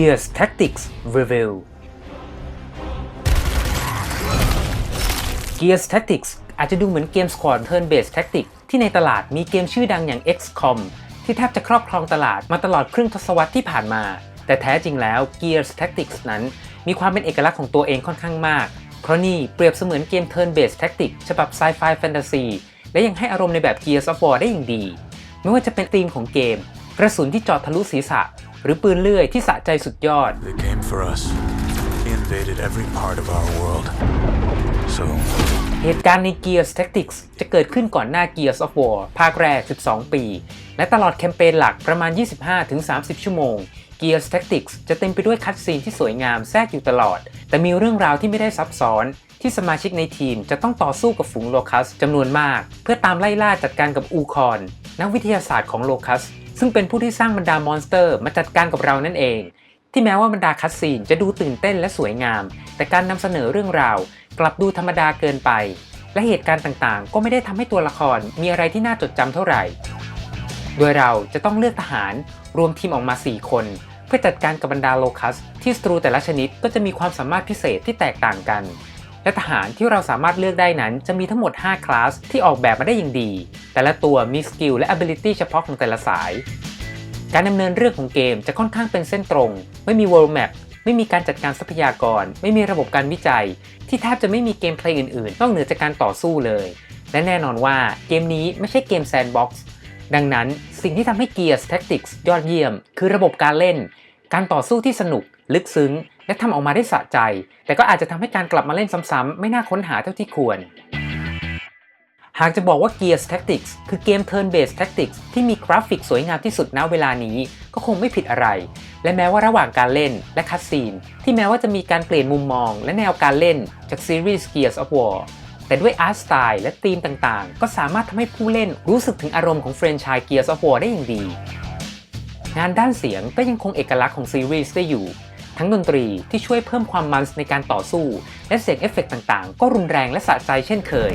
Gears Tactics Review Gears Tactics อาจจะดูเหมือนเกม Squad Turn Based Tactics ที่ในตลาดมีเกมชื่อดังอย่าง XCOM ที่แทบจะครอบครองตลาดมาตลอดครึ่งทศวรรษที่ผ่านมา แต่แท้จริงแล้ว Gears Tactics นั้น มีความเป็นเอกลักษณ์ของตัวเองค่อนข้างมาก เพราะนี่เปรียบเสมือนเกม Turn Based Tactics ฉบับ Sci-Fi Fantasy และยังให้อารมณ์ในแบบ Gears of War ได้อย่างดี ไม่ว่าจะเป็นธีมของเกม กระสุนที่เจาะทะลุศีรษะ หรือปืนเลื่อยที่สะใจสุดยอด They came for us. They invaded every part of our world. So, เหตุการณ์ใน Gears Tactics จะเกิดขึ้นก่อนหน้า Gears of War ภาคแรก 12 ปี และตลอดแคมเปญหลักประมาณ 25-30 ชั่วโมง Gears Tactics จะเต็มไปด้วยคัตซีนที่สวยงามแทรกอยู่ตลอด แต่มีเรื่องราวที่ไม่ได้ซับซ้อน ที่สมาชิกในทีมจะต้องต่อสู้กับฝูงโลคัสจำนวนมาก เพื่อตามไล่ล่าจัดการกับอูคอน นักวิทยาศาสตร์ของโลคัส ซึ่งเป็นผู้ที่สร้างบรรดามอนสเตอร์มาจัดการกับเรานั่นเอง ที่แม้ว่าบรรดาคัตซีนจะดูตื่นเต้นและสวยงาม แต่การนำเสนอเรื่องราว กลับดูธรรมดาเกินไป และเหตุการณ์ต่างๆ ก็ไม่ได้ทำให้ตัวละครมีอะไรที่น่าจดจำเท่าไหร่ โดยเราจะต้องเลือกทหารรวมทีมออกมา 4 คน เพื่อจัดการกับบรรดาโลคัส ที่ศัตรูแต่ละชนิดก็จะมีความสามารถพิเศษที่แตกต่างกันและทหารที่เราสามารถเลือกได้นั้นจะมีทั้งหมด 5 คลาสที่ออกแบบมาได้อย่างดี แต่ละตัวมีสกิลและ ability เฉพาะของแต่ละสาย การดำเนินเรื่องของเกมจะค่อนข้างเป็นเส้นตรง ไม่มี world map ไม่มีการจัดการทรัพยากร ไม่มีระบบการวิจัย ที่แทบจะไม่มีเกมเพลย์อื่นๆ นอกเหนือจากการต่อสู้เลย และแน่นอนว่าเกมนี้ไม่ใช่เกมแซนด์บ็อกซ์ดังนั้นสิ่งที่ทำให้ Gears Tactics ยอดเยี่ยม คือระบบการเล่น การต่อสู้ที่สนุก ลึกซึ้ง และทำออกมาได้สะใจ แต่ก็อาจจะทำให้การกลับมาเล่นซ้ำๆไม่น่าค้นหาเท่าที่ควร หากจะบอกว่า Gears Tactics คือเกม Turn Based Tactics ที่มีกราฟิกสวยงามที่สุดณเวลานี้ ก็คงไม่ผิดอะไร และแม้ว่าระหว่างการเล่นและคัดซีน ที่แม้ว่าจะมีการเปลี่ยนมุมมอง และแนวการเล่นจากซีรีส์ Gears of War แต่ด้วยอาร์ตสไตล์และธีมต่างๆ ก็สามารถทำให้ผู้เล่นรู้สึกถึงอารมณ์ของแฟรนไชส์ Gears of War ได้อย่างดี งานด้านเสียงก็ยังคงเอกลักษณ์ของซีรีส์ได้อยู่ ทั้งดนตรีที่ช่วยเพิ่มความมันในการต่อสู้ และเสียงเอฟเฟกต์ต่างๆ ก็รุนแรงและสะใจเช่นเคย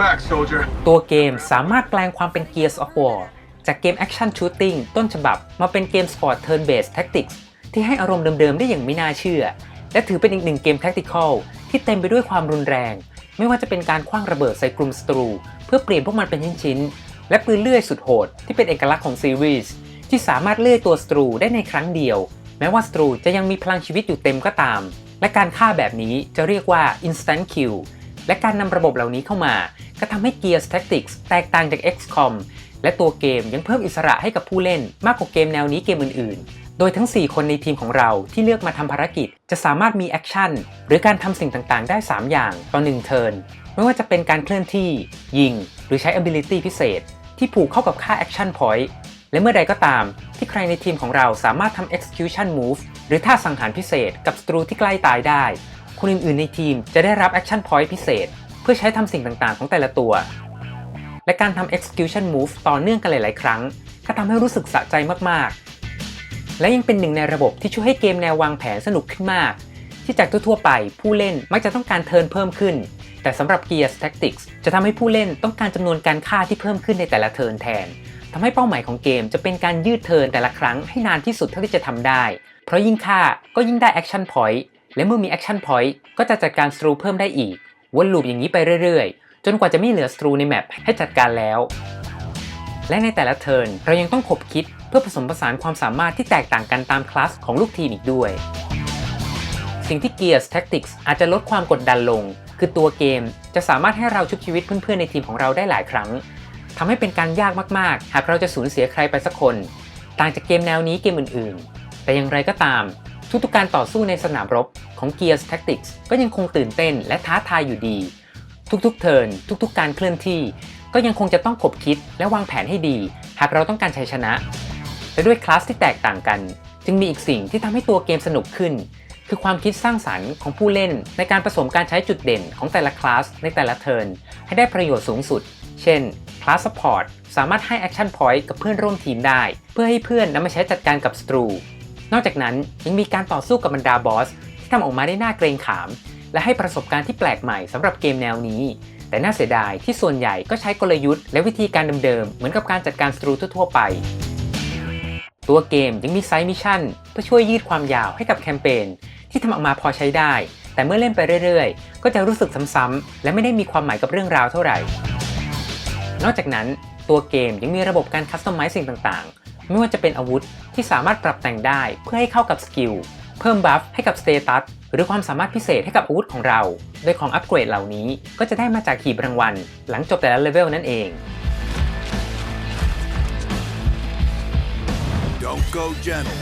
back, soldier. ตัวเกมสามารถแปลงความเป็น Gears of War จากเกม Action Shooting ต้นฉบับมาเป็นเกม Sport Turn Based Tactics ที่ให้อารมณ์เดิมๆ ได้อย่างไม่น่าเชื่อ และถือเป็นอีกหนึ่งเกม Tactical ที่เต็มไปด้วยความรุนแรง ไม่ว่าจะเป็นการคว้างระเบิดใส่กลุ่มศัตรู เพื่อเปลี่ยนพวกมันเป็นชิ้นๆ และปืนเลื่อยสุดโหดที่เป็นเอกลักษณ์ของซีรีส์ที่สามารถเลื่อยตัวศัตรูได้ในครั้งเดียว แม้ว่าศัตรูจะยังมีพลังชีวิตอยู่เต็มก็ตาม และการฆ่าแบบนี้จะเรียกว่า instant kill และการนำระบบเหล่านี้เข้ามา ก็ทำให้ Gears Tactics แตกต่างจาก XCOM และตัวเกมยังเพิ่มอิสระให้กับผู้เล่นมากกว่าเกมแนวนี้เกมอื่นๆ โดยทั้ง 4 คนในทีมของเราที่เลือกมาทำภารกิจ จะสามารถมีแอคชั่นหรือการทำสิ่งต่างๆ ได้ 3 อย่างต่อ1เทิร์นไม่ว่าจะเป็นการเคลื่อนที่ ยิง หรือใช้ ability พิเศษ ที่ผูกเข้ากับค่า action point และเมื่อใดก็ตาม ที่ใครในทีมของเราสามารถทำ execution move หรือท่าสังหารพิเศษกับศัตรูที่ใกล้ตายได้ คนอื่นๆในทีมจะได้รับ action point พิเศษ เพื่อใช้ทำสิ่งต่างๆ ของแต่ละตัว และการทำ execution move ต่อเนื่องกันหลาย ๆ ครั้ง ก็ทำให้รู้สึกสะใจมากๆ และยังเป็นหนึ่งในระบบที่ช่วยให้เกมแนววางแผนสนุกขึ้นมาก ที่จากทั่วๆไปผู้เล่นมักจะต้องการเทิร์นเพิ่มขึ้น แต่สำหรับ Gears Tactics จะทำให้ผู้เล่นต้องการจำนวนการฆ่าที่เพิ่มขึ้นในแต่ละเทิร์นแทนทำให้เป้าหมายของเกมจะเป็นการยืดเทิร์นแต่ละครั้งให้นานที่สุดเท่าที่จะทำได้ เพราะยิ่งฆ่าก็ยิ่งได้ action point และเมื่อมี action point ก็จะจัดการสตรูเพิ่มได้อีก วนลูปอย่างนี้ไปเรื่อยๆ จนกว่าจะไม่เหลือสตรูในแมปให้จัดการแล้ว และในแต่ละเทิร์นเรายังต้องขบคิดเพื่อผสมผสานความสามารถที่แตกต่างกันตามคลาสของลูกทีมอีกด้วย สิ่งที่ Gears Tactics อาจจะลดความกดดันลง คือตัวเกมจะสามารถให้เราชุบชีวิตเพื่อนๆในทีมของเราได้หลายครั้งทำให้เป็นการยากมากๆ หากเราจะสูญเสียใครไปสักคน ต่างจากเกมแนวนี้เกมอื่นๆ แต่อย่างไรก็ตาม ทุกๆการต่อสู้ในสนามรบของ Gears Tactics ก็ยังคงตื่นเต้นและท้าทายอยู่ดี ทุกๆเทิร์นทุกๆ การเคลื่อนที่ ก็ยังคงจะต้องขบคิดและวางแผนให้ดี หากเราต้องการชัยชนะและด้วยคลาสที่แตกต่างกัน จึงมีอีกสิ่งที่ทำให้ตัวเกมสนุกขึ้น คือความคิดสร้างสรรค์ของผู้เล่น ในการผสมการใช้จุดเด่นของแต่ละคลาสในแต่ละเทิร์นให้ได้ประโยชน์สูงสุด เช่นคลาส Support สามารถให้ Action Point กับเพื่อนร่วมทีมได้ เพื่อให้เพื่อนนำมาใช้จัดการกับศัตรู นอกจากนั้นยังมีการต่อสู้กับบรรดาบอสที่ทำออกมาได้น่าเกรงขาม และให้ประสบการณ์ที่แปลกใหม่สำหรับเกมแนวนี้ แต่น่าเสียดายที่ส่วนใหญ่ก็ใช้กลยุทธ์และวิธีการเดิมๆเหมือนกับการจัดการศัตรูทั่วๆไป ตัวเกมยังมีไซด์มิชชั่นเพื่อช่วยยืดความยาวให้กับแคมเปญที่ทำออกมาพอใช้ได้ แต่เมื่อเล่นไปเรื่อยๆ ก็จะรู้สึกซ้ำๆและไม่ได้มีความหมายกับเรื่องราวเท่าไหร่ นอกจากนั้นตัวเกมยังมีระบบการคัสตอมไมซ์สิ่งต่างๆ ไม่ว่าจะเป็นอาวุธที่สามารถปรับแต่งได้เพื่อให้เข้ากับสกิล เพิ่มบัฟให้กับสเตตัสหรือความสามารถพิเศษให้กับอาวุธของเรา โดยของอัปเกรดเหล่านี้ก็จะได้มาจากหีบรางวัล หลังจบแต่ละเลเวลนั่นเอง Don't go gentle.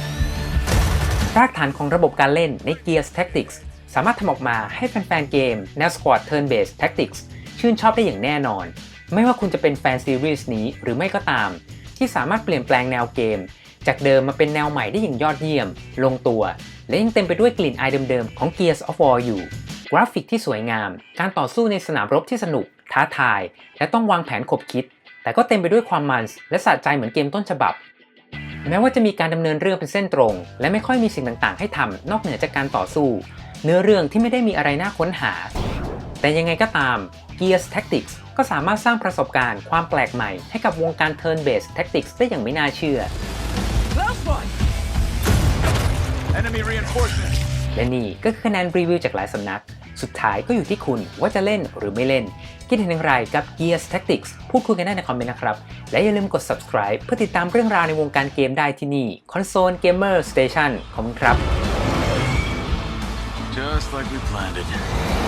รากฐานของระบบการเล่นใน Gears Tactics สามารถทำออกมาให้แฟนๆเกมแนว Squad Turn-Based Tactics ชื่นชอบได้อย่างแน่นอน ไม่ว่าคุณจะเป็นแฟนซีรีส์นี้หรือไม่ก็ตาม ที่สามารถเปลี่ยนแปลงแนวเกม จากเดิมมาเป็นแนวใหม่ได้อย่างยอดเยี่ยม ลงตัว และยังเต็มไปด้วยกลิ่นอายเดิมๆของ Gears of War อยู่ กราฟิกที่สวยงาม การต่อสู้ในสนามรบที่สนุก ท้าทาย และต้องวางแผนขบคิด แต่ก็เต็มไปด้วยความมันและสะใจเหมือนเกมต้นฉบับแม้ว่าจะมีการดำเนินเรื่องเป็นเส้นตรง และไม่ค่อยมีสิ่งต่างๆ ให้ทำนอกเหนือจากการต่อสู้ เนื้อเรื่องที่ไม่ได้มีอะไรน่าค้นหา แต่ยังไงก็ตาม Gears Tactics ก็สามารถสร้างประสบการณ์ความแปลกใหม่ ให้กับวงการ Turn-Based Tactics ได้อย่างไม่น่าเชื่อ Enemy reinforcements. และนี่ก็คือคะแนนรีวิวจากหลายสำนัก สุดท้ายก็อยู่ที่คุณว่าจะเล่นหรือไม่เล่น คิดเห็นอย่างไรกับ Gears Tactics พูดคุยกันได้ในคอมเมนต์นะครับ และอย่าลืมกด subscribe เพื่อติดตามเรื่องราวในวงการเกมได้ที่นี่ Console Gamer Station ขอบคุณครับ Just like we planned it.